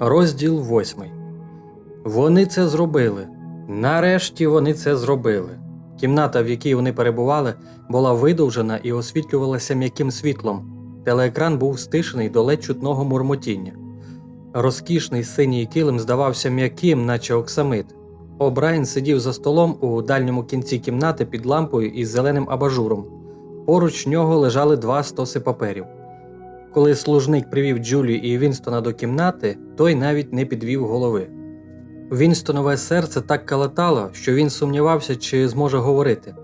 Розділ восьмий. Вони це зробили. Нарешті вони це зробили. Кімната, в якій вони перебували, була видовжена і освітлювалася м'яким світлом. Телеекран був стишений до ледь чутного мурмотіння. Розкішний синій килим здавався м'яким, наче оксамит. О'Брайен сидів за столом у дальньому кінці кімнати під лампою із зеленим абажуром. Поруч нього лежали два стоси паперів. Коли служник привів Джулі і Вінстона до кімнати, той навіть не підвів голови. Вінстонове серце так калатало, що він сумнівався, чи зможе говорити.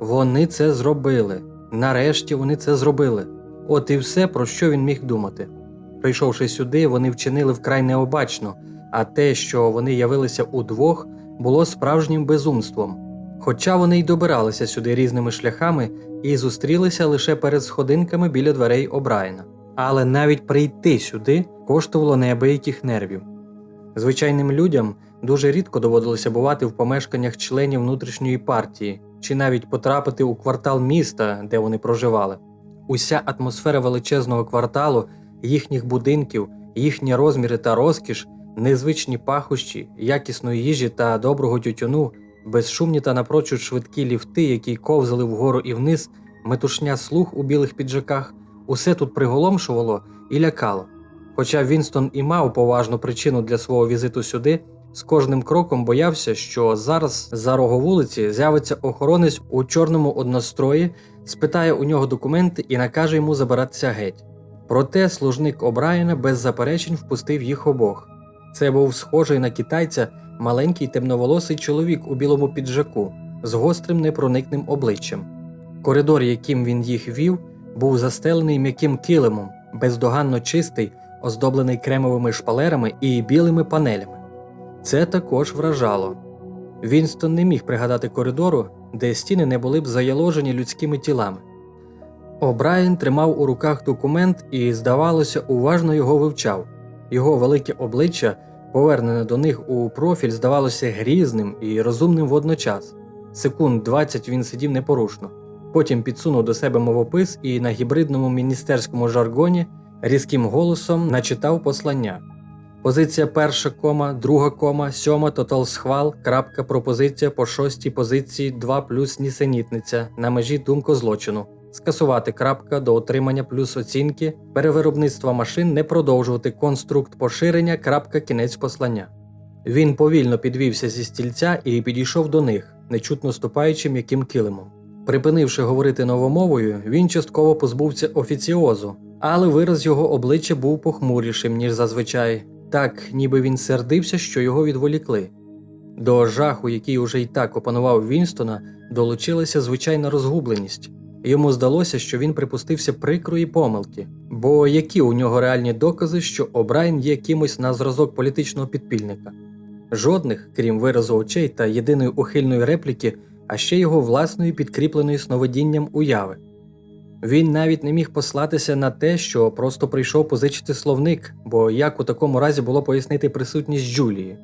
Вони це зробили. Нарешті вони це зробили. От і все, про що він міг думати. Прийшовши сюди, вони вчинили вкрай необачно, а те, що вони явилися удвох, було справжнім безумством. Хоча вони й добиралися сюди різними шляхами і зустрілися лише перед сходинками біля дверей О'Брайена. Але навіть прийти сюди коштувало неабияких нервів. Звичайним людям дуже рідко доводилося бувати в помешканнях членів внутрішньої партії чи навіть потрапити у квартал міста, де вони проживали. Уся атмосфера величезного кварталу, їхніх будинків, їхні розміри та розкіш, незвичні пахощі, якісної їжі та доброго тютюну, безшумні та напрочуд швидкі ліфти, які ковзали вгору і вниз, метушня слуг у білих піджаках, усе тут приголомшувало і лякало. Хоча Вінстон і мав поважну причину для свого візиту сюди, з кожним кроком боявся, що зараз за рого вулиці з'явиться охоронець у чорному однострої, спитає у нього документи і накаже йому забиратися геть. Проте служник О'Брайена без заперечень впустив їх обох. Це був схожий на китайця маленький темноволосий чоловік у білому піджаку з гострим непроникним обличчям. Коридор, яким він їх вів, був застелений м'яким килимом, бездоганно чистий, оздоблений кремовими шпалерами і білими панелями. Це також вражало. Вінстон не міг пригадати коридору, де стіни не були б заяложені людськими тілами. О'Брайен тримав у руках документ і, здавалося, уважно його вивчав. Його велике обличчя, повернене до них у профіль, здавалося грізним і розумним водночас. Секунд 20 він сидів непорушно. Потім підсунув до себе мовопис і на гібридному міністерському жаргоні різким голосом начитав послання. Позиція перша кома, друга кома, сьома тотал схвал, крапка пропозиція по шостій позиції 2 плюс нісенітниця на межі думкозлочину. Скасувати крапка до отримання плюс оцінки, перевиробництва машин не продовжувати конструкт поширення, крапка кінець послання. Він повільно підвівся зі стільця і підійшов до них, нечутно ступаючи м'яким килимом. Припинивши говорити новомовою, він частково позбувся офіціозу, але вираз його обличчя був похмурішим, ніж зазвичай, так ніби він сердився, що його відволікли. До жаху, який уже й так опанував Вінстона, долучилася звичайна розгубленість. Йому здалося, що він припустився прикрої помилки, бо які у нього реальні докази, що Обрайн є кимось на зразок політичного підпільника? Жодних, крім виразу очей та єдиної ухильної репліки, а ще його власної підкріпленої сновидінням уяви. Він навіть не міг послатися на те, що просто прийшов позичити словник, бо як у такому разі було пояснити присутність Джулії.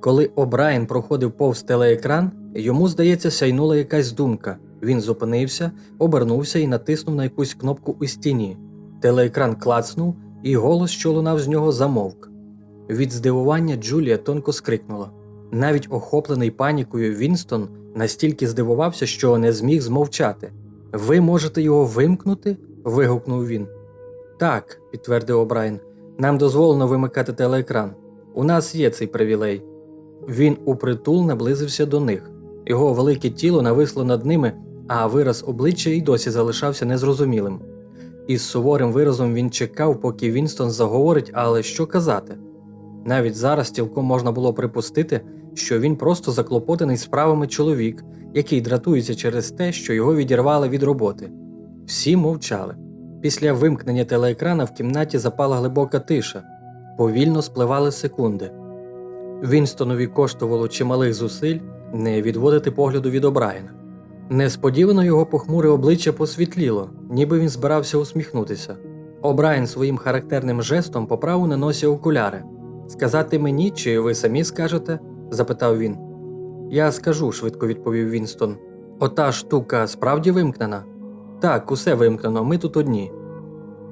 Коли О'Брайен проходив повз телеекран, йому, здається, сяйнула якась думка. Він зупинився, обернувся і натиснув на якусь кнопку у стіні. Телеекран клацнув, і голос, що лунав з нього, замовк. Від здивування Джулія тонко скрикнула. Навіть охоплений панікою Вінстон настільки здивувався, що не зміг змовчати. Ви можете його вимкнути? вигукнув він. Так, підтвердив Обрайн, нам дозволено вимикати телеекран. У нас є цей привілей. Він упритул наблизився до них. Його велике тіло нависло над ними, а вираз обличчя й досі залишався незрозумілим. Із суворим виразом він чекав, поки Вінстон заговорить, але що казати. Навіть зараз цілком можна було припустити, що він просто заклопотаний справами чоловік, який дратується через те, що його відірвали від роботи. Всі мовчали. Після вимкнення телеекрана в кімнаті запала глибока тиша, повільно спливали секунди. Вінстонові коштувало чималих зусиль не відводити погляду від Обрайена. Несподівано його похмуре обличчя посвітліло, ніби він збирався усміхнутися. Обрайен своїм характерним жестом поправив на носі окуляри. Сказати мені, чи ви самі скажете? запитав він. Я скажу, швидко відповів Вінстон. Ота штука справді вимкнена? Так, усе вимкнено, ми тут одні.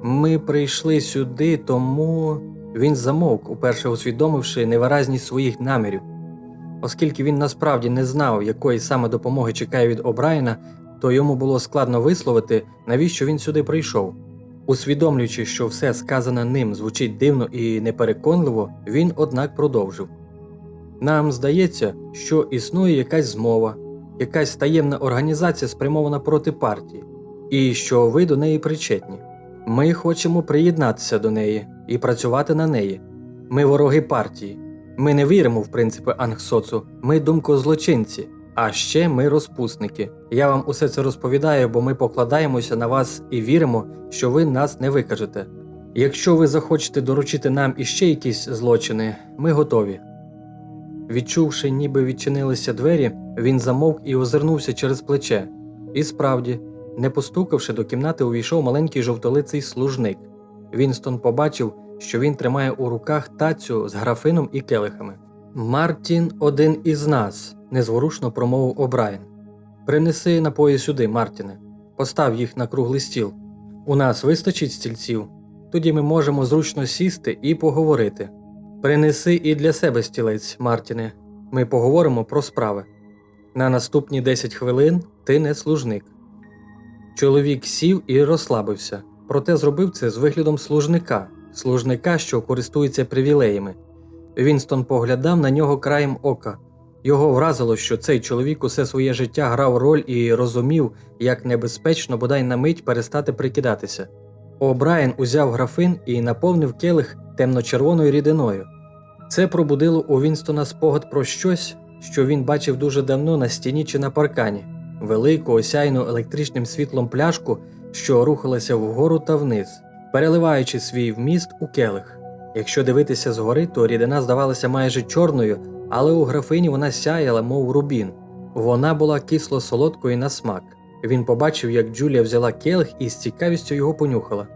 Ми прийшли сюди, тому. Він замовк, уперше усвідомивши невиразність своїх намірів. Оскільки він насправді не знав, якої саме допомоги чекає від Обрайена, то йому було складно висловити, навіщо він сюди прийшов. Усвідомлюючи, що все сказане ним звучить дивно і непереконливо, він однак продовжив. Нам здається, що існує якась змова, якась таємна організація спрямована проти партії, і що ви до неї причетні. Ми хочемо приєднатися до неї і працювати на неї. Ми вороги партії. Ми не віримо в принципи Ангсоцу, ми думкозлочинці, а ще ми розпусники. Я вам усе це розповідаю, бо ми покладаємося на вас і віримо, що ви нас не викажете. Якщо ви захочете доручити нам іще якісь злочини, ми готові. Відчувши, ніби відчинилися двері, він замовк і озирнувся через плече. І справді, не постукавши до кімнати, увійшов маленький жовтолиций служник. Вінстон побачив, що він тримає у руках тацю з графином і келихами. Мартін один із нас, незворушно промовив О'Брайен. Принеси напої сюди, Мартіне, постав їх на круглий стіл. У нас вистачить стільців, тоді ми можемо зручно сісти і поговорити. Принеси і для себе стілець, Мартіне. Ми поговоримо про справи. На наступні 10 хвилин ти не служник. Чоловік сів і розслабився, проте зробив це з виглядом служника, служника, що користується привілеями. Вінстон поглядав на нього краєм ока. Його вразило, що цей чоловік усе своє життя грав роль і розумів, як небезпечно бодай на мить перестати прикидатися. О'Брайен узяв графин і наповнив келих темно-червоною рідиною. Це пробудило у Вінстона спогад про щось, що він бачив дуже давно на стіні чи на паркані велику осяйну електричним світлом пляшку, що рухалася вгору та вниз, переливаючи свій вміст у келих. Якщо дивитися згори, то рідина здавалася майже чорною, але у графині вона сяяла, мов рубін. Вона була кисло солодкою на смак. Він побачив, як Джулія взяла келих і з цікавістю його понюхала.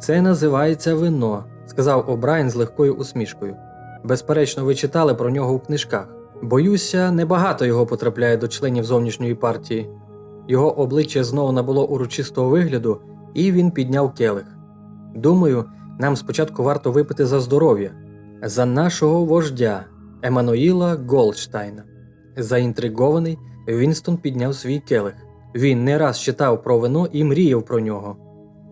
Це називається вино, сказав О'Брайен з легкою усмішкою. Безперечно, ви читали про нього у книжках. Боюся, небагато його потрапляє до членів зовнішньої партії. Його обличчя знову набуло урочистого вигляду, і він підняв келих. Думаю, нам спочатку варто випити за здоров'я, за нашого вождя Еммануїла Голдштайна. Заінтригований, Вінстон підняв свій келих. Він не раз читав про вино і мріяв про нього.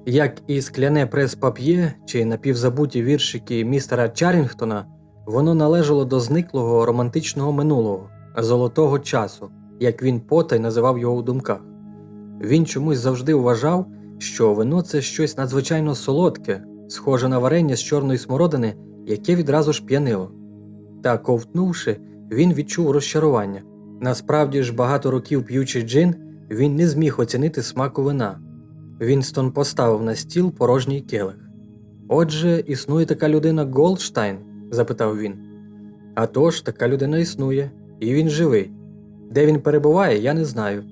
Як і скляне прес-пап'є чи напівзабуті віршики містера Чарінгтона, воно належало до зниклого романтичного минулого, золотого часу, як він потай називав його у думках. Він чомусь завжди вважав, що вино це щось надзвичайно солодке, схоже на варення з чорної смородини, яке відразу ж п'янило. Та ковтнувши, він відчув розчарування. Насправді ж, багато років п'ючи джин, він не зміг оцінити смаку вина. Вінстон поставив на стіл порожній келих. Отже, існує така людина Голдштайн? запитав він. «А тож, така людина існує, і він живий. Де він перебуває, я не знаю.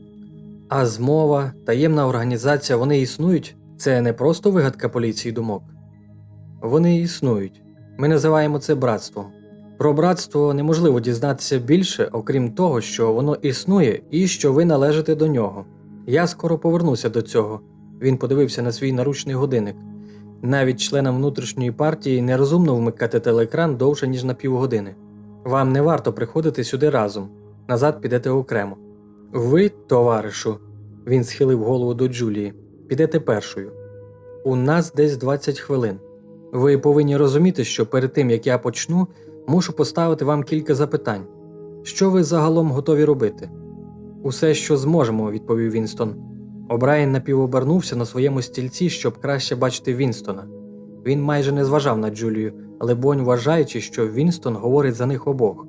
А змова, таємна організація вони існують це не просто вигадка поліції думок. Вони існують. Ми називаємо це братством. Про братство неможливо дізнатися більше, окрім того, що воно існує і що ви належите до нього. Я скоро повернуся до цього. Він подивився на свій наручний годинник. Навіть членам внутрішньої партії нерозумно вмикати телеекран довше, ніж на півгодини. Вам не варто приходити сюди разом, назад підете окремо. Ви, товаришу, він схилив голову до Джулії, підете першою. У нас десь 20 хвилин. Ви повинні розуміти, що перед тим як я почну, мушу поставити вам кілька запитань. Що ви загалом готові робити? Усе, що зможемо, відповів Вінстон. Обрайен напівобернувся на своєму стільці, щоб краще бачити Вінстона. Він майже не зважав на Джулію, либонь вважаючи, що Вінстон говорить за них обох.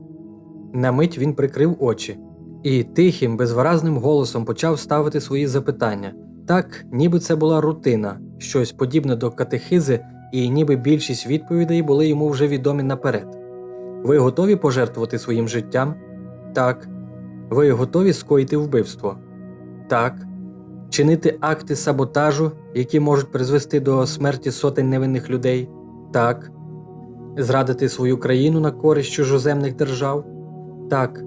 На мить він прикрив очі і тихим, безвиразним голосом почав ставити свої запитання, так, ніби це була рутина, щось подібне до катехизи, і ніби більшість відповідей були йому вже відомі наперед. Ви готові пожертвувати своїм життям? Так. Ви готові скоїти вбивство? Так. Чинити акти саботажу, які можуть призвести до смерті сотень невинних людей? Так. Зрадити свою країну на користь чужоземних держав? Так.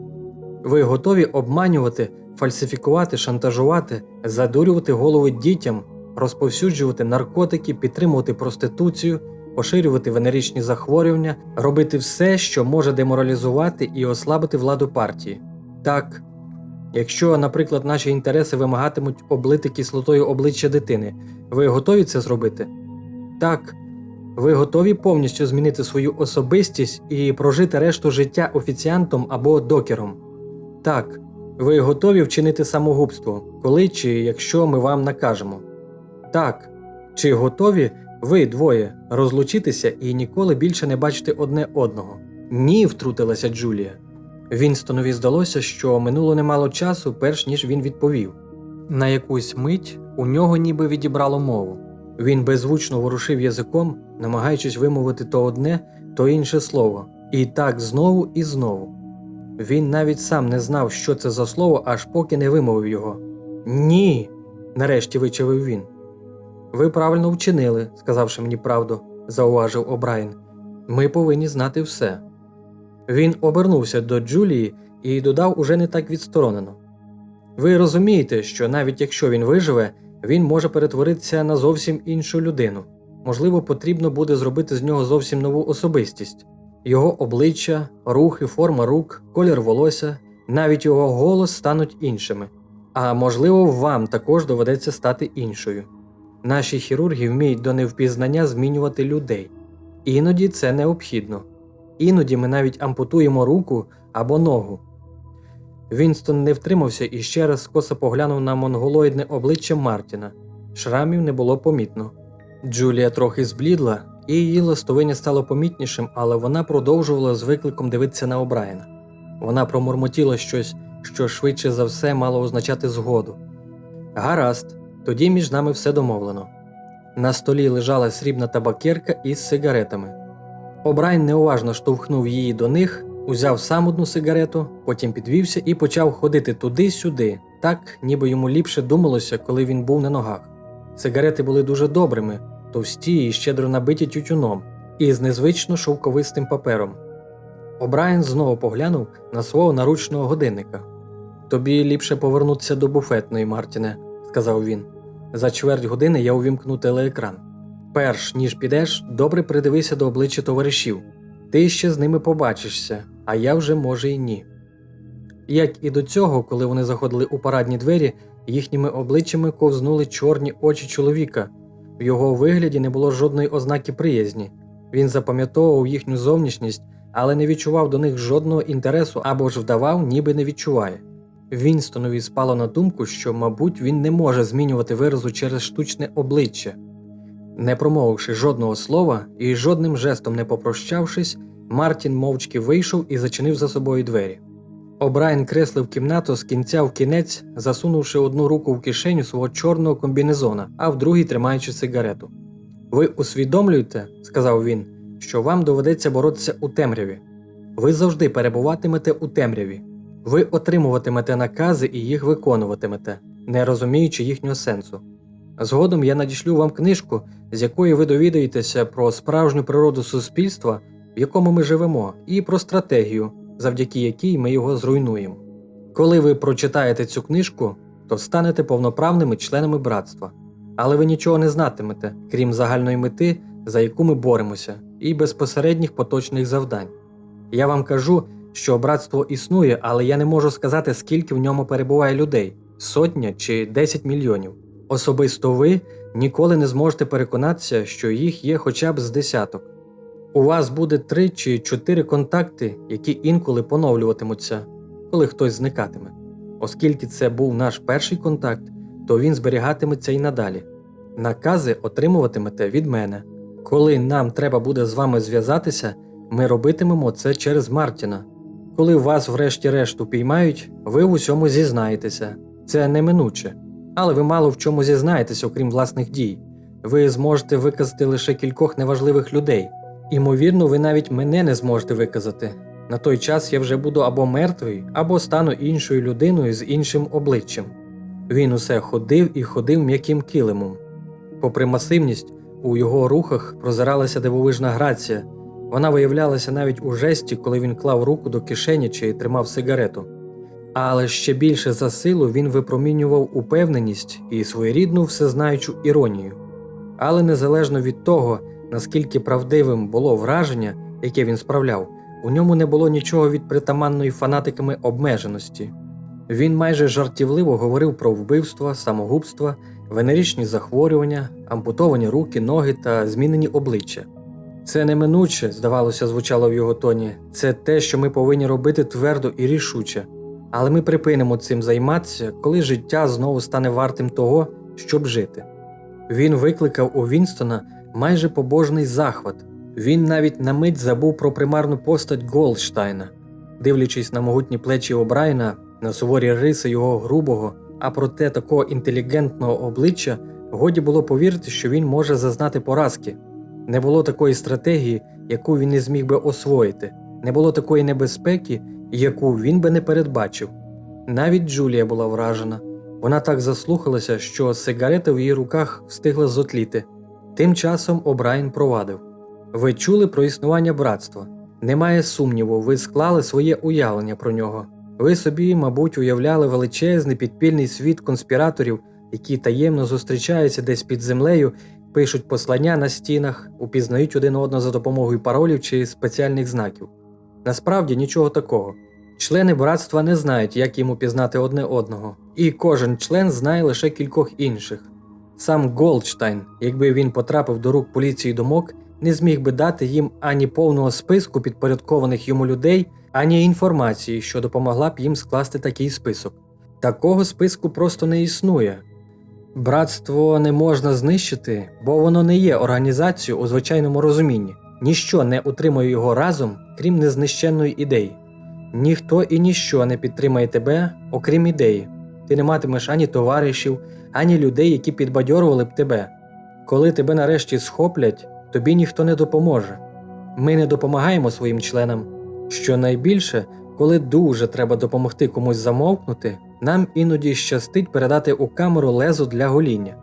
Ви готові обманювати, фальсифікувати, шантажувати, задурювати голови дітям, розповсюджувати наркотики, підтримувати проституцію, поширювати венеричні захворювання, робити все, що може деморалізувати і ослабити владу партії. Так, якщо, наприклад, наші інтереси вимагатимуть облити кислотою обличчя дитини, ви готові це зробити? Так. Ви готові повністю змінити свою особистість і прожити решту життя офіціантом або докером? Так. Ви готові вчинити самогубство, коли чи якщо ми вам накажемо? Так. Чи готові ви двоє розлучитися і ніколи більше не бачити одне одного? Ні, втрутилася Джулія. Вінстонові здалося, що минуло немало часу, перш ніж він відповів. На якусь мить у нього ніби відібрало мову. Він беззвучно ворушив язиком, намагаючись вимовити то одне, то інше слово, і так знову і знову. Він навіть сам не знав, що це за слово, аж поки не вимовив його. Ні, нарешті вичавив він. Ви правильно вчинили, сказавши мені правду, зауважив О'Брайен. Ми повинні знати все. Він обернувся до Джулії і додав уже не так відсторонено. Ви розумієте, що навіть якщо він виживе, він може перетворитися на зовсім іншу людину. Можливо, потрібно буде зробити з нього зовсім нову особистість. Його обличчя, рухи, форма рук, колір волосся, навіть його голос стануть іншими. А можливо, вам також доведеться стати іншою. Наші хірурги вміють до невпізнання змінювати людей. Іноді це необхідно. Іноді ми навіть ампутуємо руку або ногу. Вінстон не втримався і ще раз скоса поглянув на монголоїдне обличчя Мартіна. Шрамів не було помітно. Джулія трохи зблідла, і її листовиня стало помітнішим, але вона продовжувала з викликом дивитися на Обраєна. Вона промурмотіла щось, що швидше за все мало означати згоду. Гаразд, тоді між нами все домовлено. На столі лежала срібна табакерка із сигаретами. Обрайн неуважно штовхнув її до них, узяв сам одну сигарету, потім підвівся і почав ходити туди-сюди, так ніби йому ліпше думалося, коли він був на ногах. Сигарети були дуже добрими, товсті і щедро набиті тютюном, і з незвично шовковистим папером. Обрайн знову поглянув на свого наручного годинника. Тобі ліпше повернутися до буфетної, Мартіне, сказав він. За чверть години я увімкну телеекран. Перш ніж підеш, добре придивися до обличчя товаришів. Ти ще з ними побачишся, а я вже може й ні. Як і до цього, коли вони заходили у парадні двері, їхніми обличчями ковзнули чорні очі чоловіка. В його вигляді не було жодної ознаки приязні. Він запам'ятовував їхню зовнішність, але не відчував до них жодного інтересу або ж вдавав, ніби не відчуває. Вінстонові спало на думку, що, мабуть, він не може змінювати виразу через штучне обличчя. Не промовивши жодного слова і жодним жестом не попрощавшись, Мартін мовчки вийшов і зачинив за собою двері. Обрайн креслив кімнату з кінця в кінець, засунувши одну руку в кишеню свого чорного комбінезона, а в другій тримаючи сигарету. Ви усвідомлюєте, сказав він, що вам доведеться боротися у темряві. Ви завжди перебуватимете у темряві. Ви отримуватимете накази і їх виконуватимете, не розуміючи їхнього сенсу. Згодом я надішлю вам книжку, з якої ви довідаєтеся про справжню природу суспільства, в якому ми живемо, і про стратегію, завдяки якій ми його зруйнуємо. Коли ви прочитаєте цю книжку, то станете повноправними членами братства, але ви нічого не знатимете, крім загальної мети, за яку ми боремося, і безпосередніх поточних завдань. Я вам кажу, що братство існує, але я не можу сказати, скільки в ньому перебуває людей сотня чи 10 мільйонів. Особисто ви ніколи не зможете переконатися, що їх є хоча б з десяток. У вас буде три чи чотири контакти, які інколи поновлюватимуться, коли хтось зникатиме. Оскільки це був наш перший контакт, то він зберігатиметься і надалі. Накази отримуватимете від мене. Коли нам треба буде з вами зв'язатися, ми робитимемо це через Мартіна. Коли вас, врешті-решт, упіймають, ви в усьому зізнаєтеся. Це неминуче. Але ви мало в чому зізнаєтеся, окрім власних дій. Ви зможете виказати лише кількох неважливих людей. Імовірно, ви навіть мене не зможете виказати. На той час я вже буду або мертвий, або стану іншою людиною з іншим обличчям. Він усе ходив і ходив м'яким килимом. Попри масивність, у його рухах прозиралася дивовижна грація. Вона виявлялася навіть у жесті, коли він клав руку до кишені чи тримав сигарету. Але ще більше за силу він випромінював упевненість і своєрідну всезнаючу іронію. Але незалежно від того, наскільки правдивим було враження, яке він справляв, у ньому не було нічого від притаманної фанатиками обмеженості. Він майже жартівливо говорив про вбивства, самогубства, венеричні захворювання, ампутовані руки, ноги та змінені обличчя. Це неминуче, здавалося, звучало в його тоні. Це те, що ми повинні робити твердо і рішуче. Але ми припинимо цим займатися, коли життя знову стане вартим того, щоб жити. Він викликав у Вінстона майже побожний захват. Він навіть на мить забув про примарну постать Голдштайна, дивлячись на могутні плечі Обрайна, на суворі риси його грубого, а проте такого інтелігентного обличчя, годі було повірити, що він може зазнати поразки. Не було такої стратегії, яку він не зміг би освоїти, не було такої небезпеки, яку він би не передбачив. Навіть Джулія була вражена. Вона так заслухалася, що сигарета в її руках встигла зотліти. Тим часом Обрайен провадив: Ви чули про існування братства? Немає сумніву, ви склали своє уявлення про нього. Ви собі, мабуть, уявляли величезний підпільний світ конспіраторів, які таємно зустрічаються десь під землею, пишуть послання на стінах, упізнають один одного за допомогою паролів чи спеціальних знаків. Насправді нічого такого. Члени братства не знають, як їм упізнати одне одного, і кожен член знає лише кількох інших. Сам Голдштайн, якби він потрапив до рук поліції думок, не зміг би дати їм ані повного списку підпорядкованих йому людей, ані інформації, що допомогла б їм скласти такий список. Такого списку просто не існує. Братство не можна знищити, бо воно не є організацією у звичайному розумінні. Ніщо не утримує його разом, крім незнищенної ідеї. Ніхто і ніщо не підтримає тебе, окрім ідеї. Ти не матимеш ані товаришів, ані людей, які підбадьорували б тебе. Коли тебе нарешті схоплять, тобі ніхто не допоможе. Ми не допомагаємо своїм членам. Що найбільше, коли дуже треба допомогти комусь замовкнути, нам іноді щастить передати у камеру лезо для гоління.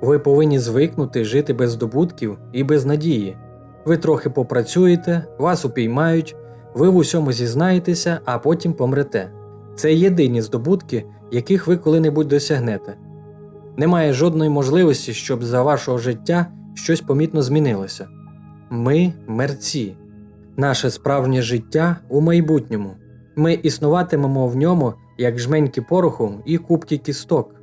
Ви повинні звикнути жити без здобутків і без надії. Ви трохи попрацюєте, вас упіймають, ви в усьому зізнаєтеся, а потім помрете. Це єдині здобутки, яких ви коли-небудь досягнете. Немає жодної можливості, щоб за вашого життя щось помітно змінилося. Ми мерці. Наше справжнє життя у майбутньому. Ми існуватимемо в ньому як жменьки пороху і кубки кісток.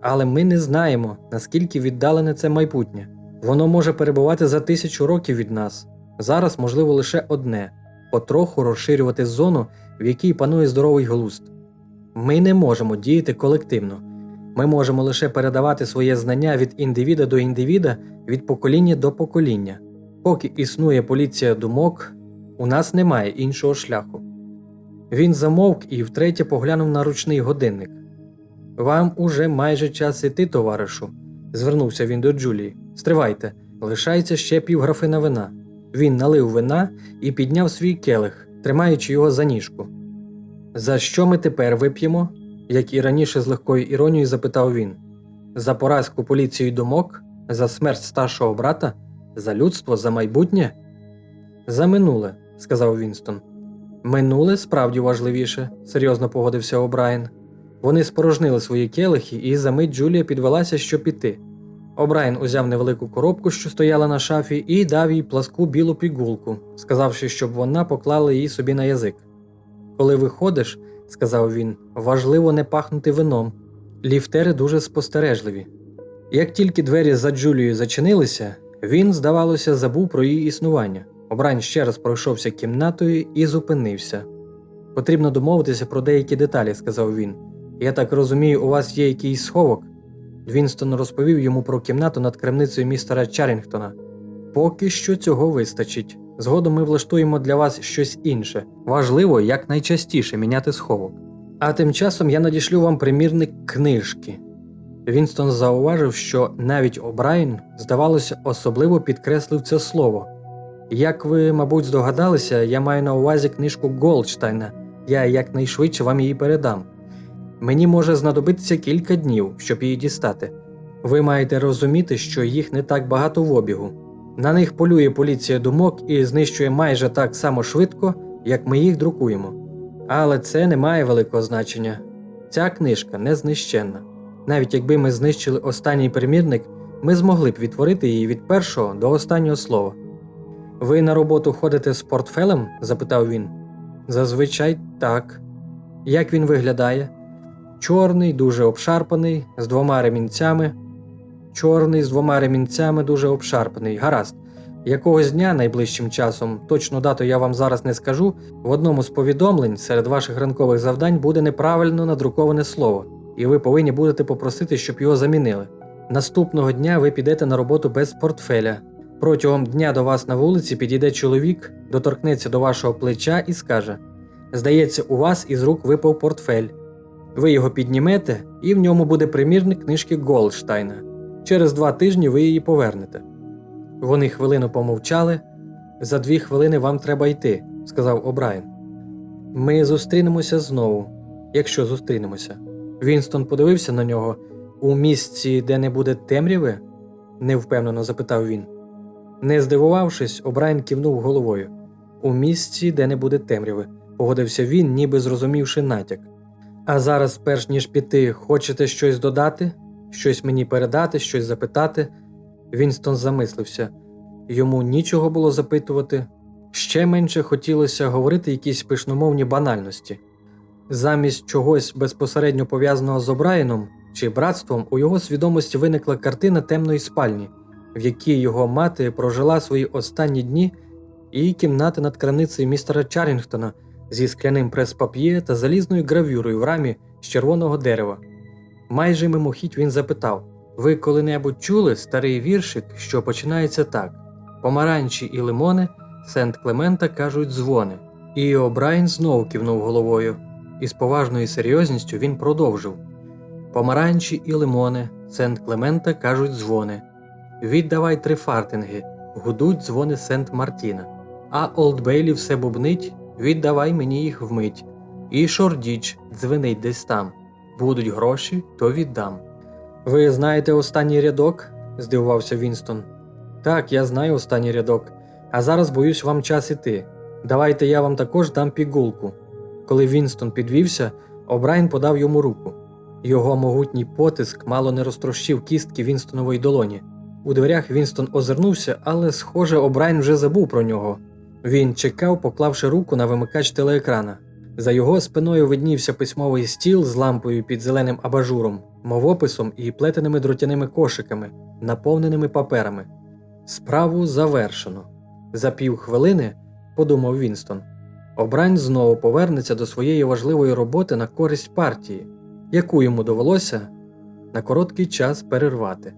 Але ми не знаємо, наскільки віддалене це майбутнє. Воно може перебувати за тисячу років від нас. Зараз можливо лише одне потроху розширювати зону, в якій панує здоровий глузд. Ми не можемо діяти колективно. Ми можемо лише передавати своє знання від індивіда до індивіда, від покоління до покоління. Поки існує поліція думок, у нас немає іншого шляху. Він замовк і втретє поглянув на ручний годинник. Вам уже майже час іти, товаришу, звернувся він до Джулії. Стривайте, лишається ще півграфина вина. Він налив вина і підняв свій келих, тримаючи його за ніжку. За що ми тепер вип'ємо? як і раніше з легкою іронією запитав він. За поразку поліції думок, за смерть старшого брата, за людство, за майбутнє? За минуле, сказав Вінстон. Минуле справді важливіше, серйозно погодився О'Брайен. Вони спорожнили свої келихи, і за мить Джулія підвелася, щоб піти. О'Брайен узяв невелику коробку, що стояла на шафі, і дав їй пласку білу пігулку, сказавши, щоб вона поклала її собі на язик. Коли виходиш, сказав він, важливо не пахнути вином. Ліфтери дуже спостережливі. Як тільки двері за Джулією зачинилися, він, здавалося, забув про її існування. Обрань ще раз пройшовся кімнатою і зупинився. Потрібно домовитися про деякі деталі, сказав він. Я так розумію, у вас є якийсь сховок. Двінстон розповів йому про кімнату над крамницею містера Чарінгтона. Поки що цього вистачить. Згодом ми влаштуємо для вас щось інше. Важливо якнайчастіше міняти сховок. А тим часом я надішлю вам примірник книжки. Вінстон зауважив, що навіть О'Брайен, здавалося, особливо підкреслив це слово. Як ви, мабуть, здогадалися, я маю на увазі книжку Голдштайна, я якнайшвидше вам її передам. Мені може знадобитися кілька днів, щоб її дістати. Ви маєте розуміти, що їх не так багато в обігу. На них полює поліція думок і знищує майже так само швидко, як ми їх друкуємо. Але це не має великого значення. Ця книжка не знищенна. Навіть якби ми знищили останній примірник, ми змогли б відтворити її від першого до останнього слова. Ви на роботу ходите з портфелем? запитав він. Зазвичай так. Як він виглядає? Чорний, дуже обшарпаний, з двома ремінцями. Чорний з двома ремінцями, дуже обшарпаний. Гаразд. Якогось дня найближчим часом, точну дату я вам зараз не скажу, в одному з повідомлень серед ваших ранкових завдань буде неправильно надруковане слово, і ви повинні будете попросити, щоб його замінили. Наступного дня ви підете на роботу без портфеля. Протягом дня до вас на вулиці підійде чоловік, доторкнеться до вашого плеча і скаже: Здається, у вас із рук випав портфель. Ви його піднімете, і в ньому буде примірник книжки Голдштайна. Через два тижні ви її повернете. Вони хвилину помовчали. За дві хвилини вам треба йти, сказав О'Брайен. Ми зустрінемося знову, якщо зустрінемося. Вінстон подивився на нього. У місці, де не буде темряви? невпевнено запитав він. Не здивувавшись, О'Брайен кивнув головою. У місці, де не буде темряви, погодився він, ніби зрозумівши натяк. А зараз, перш ніж піти, хочете щось додати, щось мені передати, щось запитати? Вінстон замислився йому нічого було запитувати, ще менше хотілося говорити якісь пишномовні банальності. Замість чогось безпосередньо пов'язаного з Обраєном чи братством, у його свідомості виникла картина темної спальні, в якій його мати прожила свої останні дні, і кімнати над крамницею містера Чарінгтона зі скляним прес-пап'є та залізною гравюрою в рамі з червоного дерева. Майже мимохідь він запитав: Ви коли-небудь чули старий віршик, що починається так: Помаранчі і лимони Сент Клемента кажуть дзвони. І О'Брайен знову кивнув головою, і з поважною серйозністю він продовжив: Помаранчі і лимони Сент Клемента кажуть дзвони. Віддавай три фартинги, гудуть дзвони Сент Мартіна. А Олдбейлі все бубнить, віддавай мені їх вмить. І Шордіч дзвенить десь там. Будуть гроші, то віддам. Ви знаєте останній рядок? здивувався Вінстон. Так, я знаю останній рядок, а зараз боюсь вам час іти. Давайте я вам також дам пігулку. Коли Вінстон підвівся, Обрайн подав йому руку. Його могутній потиск мало не розтрощив кістки Вінстонової долоні. У дверях Вінстон озирнувся, але, схоже, Обрайн вже забув про нього. Він чекав, поклавши руку на вимикач телеекрана. За його спиною виднівся письмовий стіл з лампою під зеленим абажуром, мовописом і плетеними дротяними кошиками, наповненими паперами. Справу завершено. За півхвилини, подумав Вінстон, обрань знову повернеться до своєї важливої роботи на користь партії, яку йому довелося на короткий час перервати.